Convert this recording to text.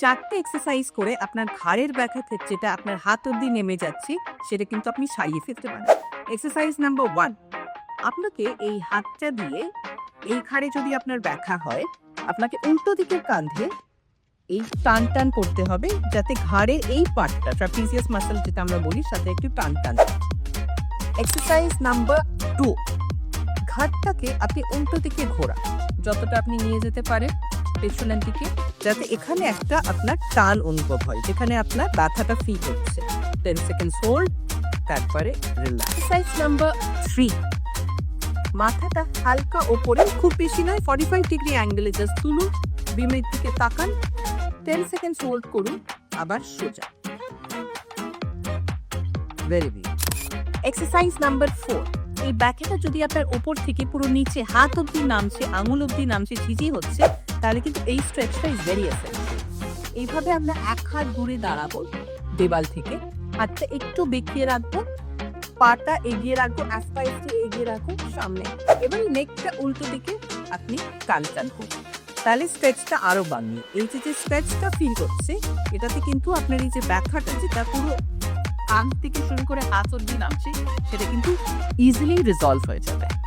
চারটে এক্সারসাইজ করে আপনার ঘাড়ের ব্যথা যেটা আপনার হাত অবধি নেমে যাচ্ছে, সেটা কিন্তু আপনি সারিয়ে ফেলতে পারেন। এক্সারসাইজ নাম্বার ওয়ান আপনাকে এই হাতটা দিয়ে এই ঘাড়ে যদি আপনার ব্যথা হয়, আপনাকে উল্টো দিকের কাঁধে এই টান টান করতে হবে, যাতে ঘাড়ের এই পার্টটা ট্রাপিজিয়াস মাসল যেটা আমরা বলি, সাথে একটু টান টান এক্সারসাইজ নাম্বার টু ঘাটটাকে আপনি উল্টো দিকে ঘোরা যতটা আপনি নিয়ে যেতে পারেন। পেছনের দিকে যাতে এখানে একটা আপনার টান অনুভব হয় যেখানে আপনার ব্যথাটা ফিল হচ্ছে। টেন সেকেন্ডস হোল্ড তারপরে এক্সারসাইজ নাম্বার থ্রি মাথাটা হালকা ওপরে খুব বেশি নয় ফর্টি ফাইভ ডিগ্রি অ্যাঙ্গেলে জাস্ট তুলুন বিমের দিকে তাকান। টেন সেকেন্ডস হোল্ড করুন আবার সোজা। Very good exercise number four এই ব্যাকেটা যদি আপনার ওপর থেকে পুরো নিচে হাত অব্দি নামছে আঙুল অবধি নামছে ঝিঝি হচ্ছে তাহলে কিন্তু এই স্ট্রেচটা ইজ ভেরি এইভাবে আমরা এক হাত দূরে দাঁড়াবো, দেওয়াল থেকে। হাতটা একটু বেঁকিয়ে রাখব, পাটা এগিয়ে রাখব অ্যাসপাইসটি এগিয়ে রাখব, সামনে। এবার নেকটা উল্টো দিকে আপনি টান করুন। তাহলে স্ট্রেচটা আরও বাড়বে। এই যে যে স্ট্রেচটা ফিল করছে, এটাতে কিন্তু আপনার এই যে ব্যথাটা যেটা পুরো আং থেকে শুরু করে হাত অব্দি নামছে, সেটা কিন্তু ইজিলি রিজলভ হয়ে যাবে।